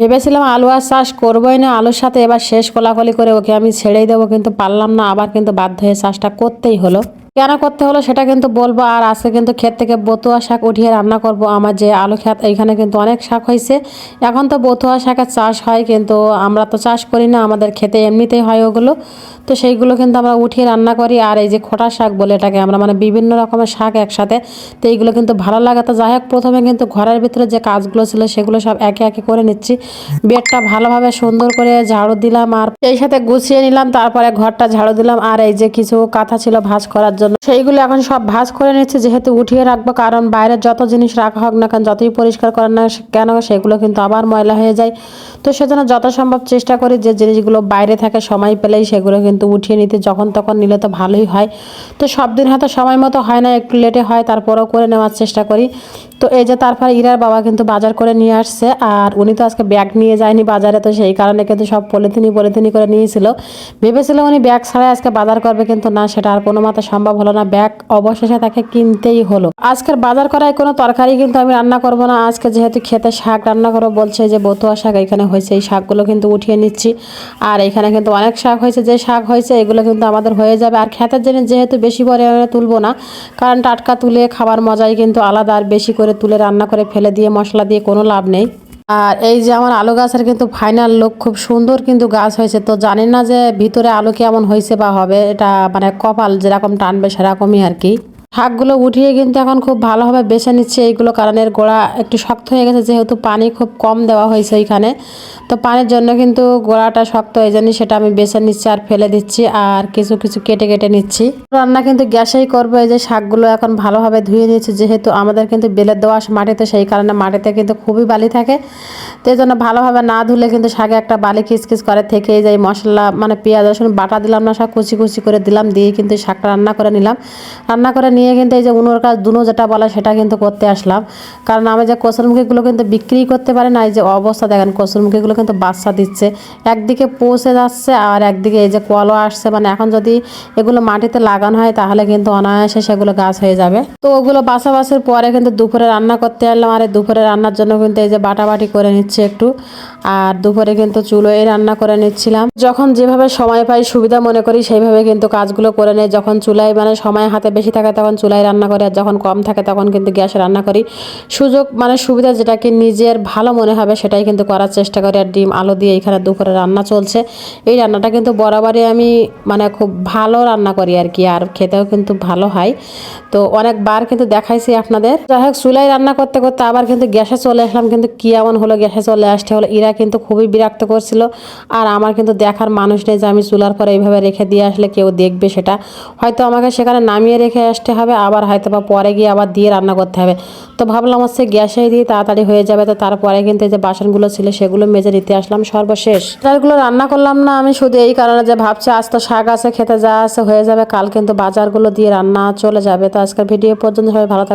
ভেবেছিলাম আলু আর চাষ করবোই না, আলুর সাথে এবার শেষ কোলাকলি করে ওকে আমি ছেড়েই দেবো, কিন্তু পারলাম না, আবার কিন্তু বাধ্য হয়ে চাষটা করতেই হলো। কেন করতে হলো সেটা কিন্তু বলব। আর আজকে কিন্তু ক্ষেত থেকে বতুয়া শাক উঠিয়ে রান্না করব আমার যে আলু ক্ষেত, এইখানে কিন্তু অনেক শাক হয়েছে। এখন তো বতুয়া শাকের চাষ হয় কিন্তু আমরা তো চাষ করি না, আমাদের খেতে এমনিতেই হয় ওগুলো। তো সেইগুলো কিন্তু আমরা উঠিয়ে রান্না করি। আর এই যে খোটা শাক বলে এটাকে আমরা মানে বিভিন্ন রকমের শাক একসাথে, তো এইগুলো কিন্তু ভালো লাগে। তো যাই হোক, প্রথমে কিন্তু ঘরের ভিতরে যে কাজগুলো ছিল সেগুলো সব একে একে করে নিচ্ছি। বেডটা ভালোভাবে সুন্দর করে ঝাড়ু দিলাম আর এই সাথে গুছিয়ে নিলাম, তারপরে ঘরটা ঝাড়ু দিলাম। আর এই যে কিছু কাঁথা ছিল ভাঁজ করার জন্য সেইগুলো এখন সব ভাঁজ করে নিচ্ছি, যেহেতু উঠিয়ে রাখব, কারণ বাইরের যত জিনিস রাখা হোক না কেন, যতই পরিষ্কার করেন না কেন, সেগুলো কিন্তু আবার ময়লা হয়ে যায়। তো সেজন্য যত সম্ভব চেষ্টা করি যে জিনিসগুলো বাইরে থাকে, সময় পেলেই সেগুলো কিন্তু উঠিয়ে নিতে, যখন তখন নিলে তো ভালোই হয়। তো সব দিন হয়তো সময় মতো হয় না, একটু লেটে হয়, তারপরেও করে নেওয়ার চেষ্টা করি। তো এই যে তারপরে ইরার বাবা কিন্তু বাজার করে নিয়ে আসছে, আর উনি তো আজকে ব্যাগ নিয়ে যায়নি বাজারে, তো সেই কারণে কিন্তু সব পলিথিনি পলিথিনি করে নিয়েছিল। ভেবেছিল উনি ব্যাগ ছাড়াই আজকে বাজার করবে, কিন্তু না, সেটা আর কোনো মতে সম্ভব হলো না, ব্যাগ অবশেষে তাকে কিনতেই হলো। আজকের বাজার করায় কোনো তরকারি কিন্তু আমি রান্না করব না। আজকে যেহেতু খেতে শাক রান্না করব, বলছে যে বতুয়া শাক, এখানে হয়েছে এই শাকগুলো কিন্তু উঠিয়ে নিচ্ছি। আর এখানে কিন্তু অনেক শাক হয়েছে, যে শাক হয়েছে এগুলো কিন্তু আমাদের হয়ে যাবে। আর খেতের জন্য যেহেতু বেশি পরিমাণে তুলবো না, কারণ টাটকা তুলে খাবার মজাই কিন্তু আলাদা, আর বেশি করে তুলে রান্না করে ফেলে দিয়ে মশলা দিয়ে কোনো লাভ নেই। আর এই যে আমার আলু গাছের কিন্তু ফাইনাল লোক খুব সুন্দর কিন্তু গাছ হয়েছে। তো জানি না যে ভিতরে আলু কেমন হয়েছে বা হবে, এটা মানে কপাল যেরকম টানবে সেরকমই আর কি। শাকগুলো উঠিয়ে কিন্তু এখন খুব ভালোভাবে বেছে নিচ্ছে। এইগুলো কারণ এর গোড়া একটু শক্ত হয়ে গেছে, যেহেতু পানি খুব কম দেওয়া হয়েছে ওইখানে তো পানির জন্য কিন্তু গোড়াটা শক্ত হয়ে জানি সেটা আমি বেছে নিচ্ছি আর ফেলে দিচ্ছি আর কিছু কিছু কেটে কেটে নিচ্ছি। রান্না কিন্তু গ্যাসেই করব, এই যে শাকগুলো এখন ভালোভাবে ধুয়ে নিচ্ছি যেহেতু আমাদের কিন্তু বেলের দোয়াশ মাটিতে, সেই কারণে মাটিতে কিন্তু খুবই বালি থাকে। তো এই জন্য ভালোভাবে না ধুলে কিন্তু শাকে একটা বালি খিচখিচ করে, থেকেই যায় মশলা মানে পেঁয়াজ, রসুন, বাটা দিলাম না সব কুচি কুচি করে দিলাম, দিয়ে কিন্তু শাকটা রান্না করে নিলাম। রান্না করে নিয়ে কিন্তু এই যে উনোর কাজ দুনো যেটা বলে সেটা কিন্তু করতে আসলাম। কারণ আমি যে কসুরমুখীগুলো কিন্তু বিক্রি করতে পারে না, এই যে অবস্থা দেখেন, কসুরমুখীগুলো কিন্তু বাচ্চা দিচ্ছে। একদিকে পৌঁছে যাচ্ছে আর একদিকে এই যে কলও আসছে। মানে এখন যদি এগুলো মাটিতে লাগানো হয়, তাহলে কিন্তু অনায়াসে সেগুলো গাছ হয়ে যাবে। তো ওগুলো বাছাবাছির পরে কিন্তু দুপুরে রান্না করতে এলাম আর দুপুরে রান্নার জন্য কিন্তু এই যে বাটাবাটি করে নিচ্ছে একটু। আর দুপুরে কিন্তু চুলোয় রান্না করে নিচ্ছিলাম। যখন যেভাবে সময় পাই, সুবিধা মনে করি, সেইভাবে কিন্তু কাজগুলো করে নেই। যখন চুলায় মানে সময় হাতে বেশি থাকে, তখন চুলায় রান্না করি আর যখন কম থাকে তখন কিন্তু গ্যাসে রান্না করি। সুযোগ মানে সুবিধা যেটাকে নিজের ভালো মনে হবে সেটাই কিন্তু করার চেষ্টা করি আর ডিম, আলু দিয়ে এখানে দুপুরে রান্না চলছে। এই রান্নাটা কিন্তু বরাবরই আমি মানে খুব ভালো রান্না করি আর কি, আর খেতেও কিন্তু ভালো হয়। তো অনেকবার কিন্তু দেখাইছি আপনাদের। যাই হোক, চুলায় রান্না করতে করতে আবার কিন্তু গ্যাসে চলে আসলাম, কিন্তু কি এমন হলো গ্যাসে চলে আসতে হলো, এরা কিন্তু খুবই বিরক্ত করছিল। আর আমার কিন্তু দেখার মানুষ নেই যে আমি চুলার পরে এইভাবে রেখে দিয়ে আসলে কেউ দেখবে সেটা। হয়তো আমাকে সেখানে নামিয়ে রেখে আসতে হবে। আবার হয়তো বা পরে গিয়ে আবার দিয়ে রান্না করতে হবে। তো ভাবলাম হচ্ছে গ্যাসে দিয়ে তাড়াতাড়ি হয়ে যাবে, তো তারপরে কিন্তু যে বাসনগুলো ছিল সেগুলো মেজে নিতে আসলাম সর্বশেষ। বাজারগুলো রান্না করলাম না আমি শুধু এই কারণে যে ভাবছি আজ তো শাক আছে, খেতে যা আছে হয়ে যাবে, কাল কিন্তু বাজারগুলো দিয়ে রান্না চলে যাবে। তো আজকের ভিডিও পর্যন্ত সবাই ভালো থাকবে